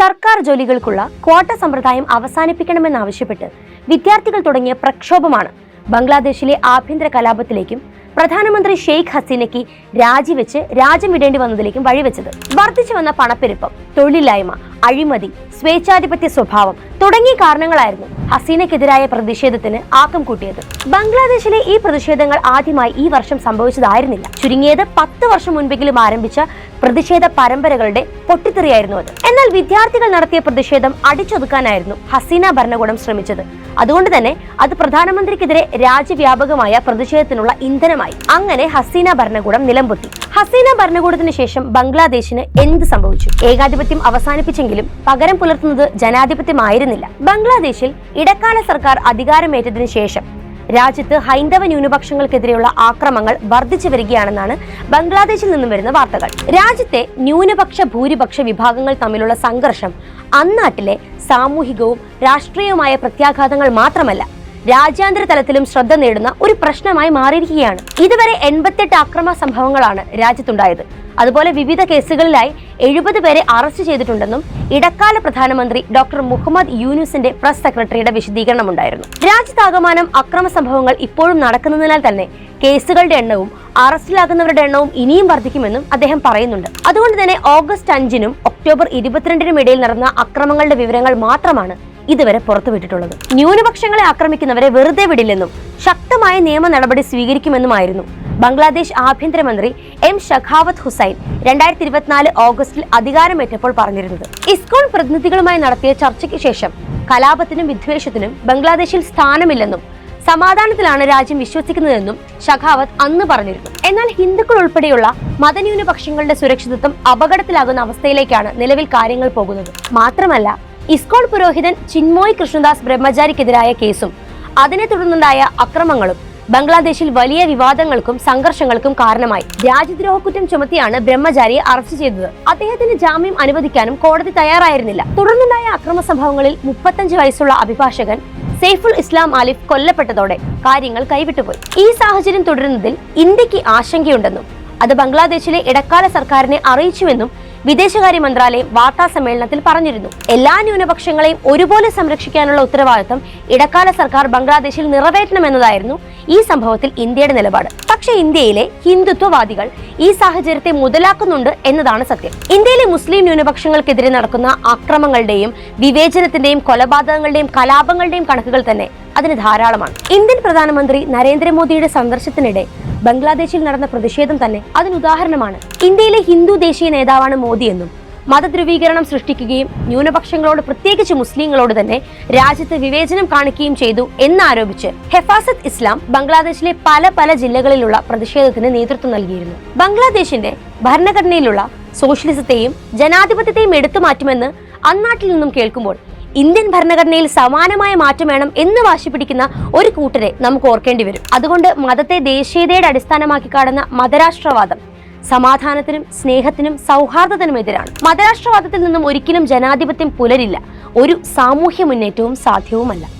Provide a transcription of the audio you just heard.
സർക്കാർ ജോലികൾക്കുള്ള ക്വാട്ട സമ്പ്രദായം അവസാനിപ്പിക്കണമെന്നാവശ്യപ്പെട്ട് വിദ്യാർത്ഥികൾ തുടങ്ങിയ പ്രക്ഷോഭമാണ് ബംഗ്ലാദേശിലെ ആഭ്യന്തര കലാപത്തിലേക്കും പ്രധാനമന്ത്രി ഷെയ്ഖ് ഹസീനയ്ക്ക് രാജിവെച്ച് രാജ്യം വിടേണ്ടി വന്നതിലേക്കും വഴിവെച്ചത് വർദ്ധിച്ചു വന്ന പണപ്പെരുപ്പം തൊഴിലില്ലായ്മ അഴിമതി സ്വേച്ഛാധിപത്യ സ്വഭാവം തുടങ്ങിയ കാരണങ്ങളായിരുന്നു ഹസീനയ്ക്കെതിരായ പ്രതിഷേധത്തിന് ആക്കം കൂട്ടിയത്. ബംഗ്ലാദേശിലെ ഈ പ്രതിഷേധങ്ങൾ ആദ്യമായി ഈ വർഷം സംഭവിച്ചതായിരുന്നില്ല. ചുരുങ്ങിയത് പത്ത് വർഷം മുൻപെങ്കിലും ആരംഭിച്ച പ്രതിഷേധ പരമ്പരകളുടെ പൊട്ടിത്തെറിയായിരുന്നു അത്. എന്നാൽ വിദ്യാർത്ഥികൾ നടത്തിയ പ്രതിഷേധം അടിച്ചൊതുക്കാനായിരുന്നു ഹസീന ഭരണകൂടം ശ്രമിച്ചത്. അതുകൊണ്ട് തന്നെ അത് പ്രധാനമന്ത്രിക്കെതിരെ രാജ്യവ്യാപകമായ പ്രതിഷേധത്തിനുള്ള ഇന്ധനമായി. അങ്ങനെ ഹസീന ഭരണകൂടം നിലംപൊത്തി. ഹസീന ഭരണകൂടത്തിന് ശേഷം ബംഗ്ലാദേശിന് എന്ത് സംഭവിച്ചു? ഏകാധിപത്യം അവസാനിപ്പിച്ചെങ്കിലും പകരം പുലർത്തുന്നത് ജനാധിപത്യമായിരുന്നില്ല. ബംഗ്ലാദേശിൽ ഇടക്കാല സർക്കാർ അധികാരമേറ്റതിനു ശേഷം രാജ്യത്ത് ഹൈന്ദവ ന്യൂനപക്ഷങ്ങൾക്കെതിരെയുള്ള ആക്രമങ്ങൾ വർദ്ധിച്ചു വരികയാണെന്നാണ് ബംഗ്ലാദേശിൽ നിന്നും വരുന്ന വാർത്തകൾ. രാജ്യത്തെ ന്യൂനപക്ഷ ഭൂരിപക്ഷ വിഭാഗങ്ങൾ തമ്മിലുള്ള സംഘർഷം അന്നാട്ടിലെ സാമൂഹികവും രാഷ്ട്രീയവുമായ പ്രത്യാഘാതങ്ങൾ മാത്രമല്ല രാജ്യാന്തര തലത്തിലും ശ്രദ്ധ നേടുന്ന ഒരു പ്രശ്നമായി മാറിയിരിക്കുകയാണ്. ഇതുവരെ എൺപത്തെട്ട് അക്രമ സംഭവങ്ങളാണ് രാജ്യത്തുണ്ടായത്. അതുപോലെ വിവിധ കേസുകളിലായി എഴുപത് പേരെ അറസ്റ്റ് ചെയ്തിട്ടുണ്ടെന്നും ഇടക്കാല പ്രധാനമന്ത്രി ഡോക്ടർ മുഹമ്മദ് യൂനുസിന്റെ പ്രസ് സെക്രട്ടറിയുടെ വിശദീകരണമുണ്ടായിരുന്നു. രാജ്യത്താകമാനം അക്രമ സംഭവങ്ങൾ ഇപ്പോഴും നടക്കുന്നതിനാൽ തന്നെ കേസുകളുടെ എണ്ണവും അറസ്റ്റിലാകുന്നവരുടെ എണ്ണവും ഇനിയും വർദ്ധിക്കുമെന്നും അദ്ദേഹം പറയുന്നുണ്ട്. അതുകൊണ്ട് തന്നെ ഓഗസ്റ്റ് അഞ്ചിനും ഒക്ടോബർ ഇരുപത്തിരണ്ടിനും ഇടയിൽ നടന്ന അക്രമങ്ങളുടെ വിവരങ്ങൾ മാത്രമാണ് ഇതുവരെ പുറത്തുവിട്ടിട്ടുള്ളത്. ന്യൂനപക്ഷങ്ങളെ ആക്രമിക്കുന്നവരെ വെറുതെ വിടില്ലെന്നും ശക്തമായ നിയമ നടപടി സ്വീകരിക്കുമെന്നുമായിരുന്നു ബംഗ്ലാദേശ് ആഭ്യന്തരമന്ത്രി എം ഷഖാവത്ത് ഹുസൈൻ രണ്ടായിരത്തി ഇരുപത്തിനാല് ഓഗസ്റ്റിൽ അധികാരമേറ്റപ്പോൾ പറഞ്ഞിരുന്നത്. ഇസ്കോൺ പ്രതിനിധികളുമായി നടത്തിയ ചർച്ചയ്ക്ക് ശേഷം കലാപത്തിനും വിദ്വേഷത്തിനും ബംഗ്ലാദേശിൽ സ്ഥാനമില്ലെന്നും സമാധാനത്തിലാണ് രാജ്യം വിശ്വസിക്കുന്നതെന്നും ഷഖാവത്ത് അന്ന് പറഞ്ഞിരുന്നു. എന്നാൽ ഹിന്ദുക്കൾ ഉൾപ്പെടെയുള്ള മതന്യൂനപക്ഷങ്ങളുടെ സുരക്ഷിതത്വം അപകടത്തിലാകുന്ന അവസ്ഥയിലേക്കാണ് നിലവിൽ കാര്യങ്ങൾ പോകുന്നത്. മാത്രമല്ല ഇസ്കോൺ പുരോഹിതൻ ചിന്മോയ് കൃഷ്ണദാസ് ബ്രഹ്മചാരിക്കെതിരായ കേസും. അതിനെ തുടർന്നുണ്ടായ അക്രമങ്ങളും ബംഗ്ലാദേശിൽ വലിയ വിവാദങ്ങൾക്കും സംഘർഷങ്ങൾക്കും കാരണമായി. രാജ്യദ്രോഹ കുറ്റം ചുമത്തിയാണ് ബ്രഹ്മചാരിയെ അറസ്റ്റ് ചെയ്തത്. അദ്ദേഹത്തിന് ജാമ്യം അനുവദിക്കാനും കോടതി തയ്യാറായിരുന്നില്ല. തുടർന്നുണ്ടായ അക്രമ സംഭവങ്ങളിൽ മുപ്പത്തഞ്ച് വയസ്സുള്ള അഭിഭാഷകൻ സെയ്ഫുൾ ഇസ്ലാം ആലിഫ് കൊല്ലപ്പെട്ടതോടെ കാര്യങ്ങൾ കൈവിട്ടുപോയി. ഈ സാഹചര്യം തുടരുന്നതിൽ ഇന്ത്യയ്ക്ക് ആശങ്കയുണ്ടെന്നും അത് ബംഗ്ലാദേശിലെ ഇടക്കാല സർക്കാരിനെ അറിയിച്ചുവെന്നും വിദേശകാര്യ മന്ത്രാലയം വാർത്താ സമ്മേളനത്തിൽ പറഞ്ഞിരുന്നു. എല്ലാ ന്യൂനപക്ഷങ്ങളെയും ഒരുപോലെ സംരക്ഷിക്കാനുള്ള ഉത്തരവാദിത്തം ഇടക്കാല സർക്കാർ ബംഗ്ലാദേശിൽ നിറവേറ്റണമെന്നതായിരുന്നു ഈ സംഭവത്തിൽ ഇന്ത്യയുടെ നിലപാട്. പക്ഷേ ഇന്ത്യയിലെ ഹിന്ദുത്വവാദികൾ ഈ സാഹചര്യത്തെ മുതലാക്കുന്നുണ്ട് എന്നതാണ് സത്യം. ഇന്ത്യയിലെ മുസ്ലിം ന്യൂനപക്ഷങ്ങൾക്കെതിരെ നടക്കുന്ന അക്രമങ്ങളുടെയും വിവേചനത്തിന്റെയും കൊലപാതകങ്ങളുടെയും കലാപങ്ങളുടെയും കണക്കുകൾ തന്നെ അതിന് ധാരാളമാണ്. ഇന്ത്യൻ പ്രധാനമന്ത്രി നരേന്ദ്രമോദിയുടെ സന്ദർശനത്തിനിടെ ബംഗ്ലാദേശിൽ നടന്ന പ്രതിഷേധം തന്നെ അതിനുദാഹരണമാണ് ഇന്ത്യയിലെ ഹിന്ദു ദേശീയ നേതാവാണ് മോദി എന്നും മതധ്രുവീകരണം സൃഷ്ടിക്കുകയും ന്യൂനപക്ഷങ്ങളോട് പ്രത്യേകിച്ച് മുസ്ലിങ്ങളോട് തന്നെ രാജ്യത്ത് വിവേചനം കാണിക്കുകയും ചെയ്തു എന്നാരോപിച്ച് ഹെഫാസത്ത് ഇസ്ലാം ബംഗ്ലാദേശിലെ പല പല ജില്ലകളിലുള്ള പ്രതിഷേധത്തിന് നേതൃത്വം നൽകിയിരുന്നു. ബംഗ്ലാദേശിന്റെ ഭരണഘടനയിലുള്ള സോഷ്യലിസത്തെയും ജനാധിപത്യത്തെയും എടുത്തു മാറ്റുമെന്ന് അന്നാട്ടിൽ നിന്നും കേൾക്കുമ്പോൾ ഇന്ത്യൻ ഭരണഘടനയിൽ സമാനമായ മാറ്റം വേണം എന്ന് വാശി പിടിക്കുന്ന ഒരു കൂട്ടരെ നമുക്ക് ഓർക്കേണ്ടി വരും. അതുകൊണ്ട് മതത്തെ ദേശീയതയുടെ അടിസ്ഥാനമാക്കി കാണുന്ന മതരാഷ്ട്രവാദം സമാധാനത്തിനും സ്നേഹത്തിനും സൗഹാർദ്ദത്തിനും എതിരാണ്. മതരാഷ്ട്രവാദത്തിൽ നിന്നും ഒരിക്കലും ജനാധിപത്യം പുലരില്ല. ഒരു സാമൂഹ്യ മുന്നേറ്റവും സാധ്യവുമല്ല.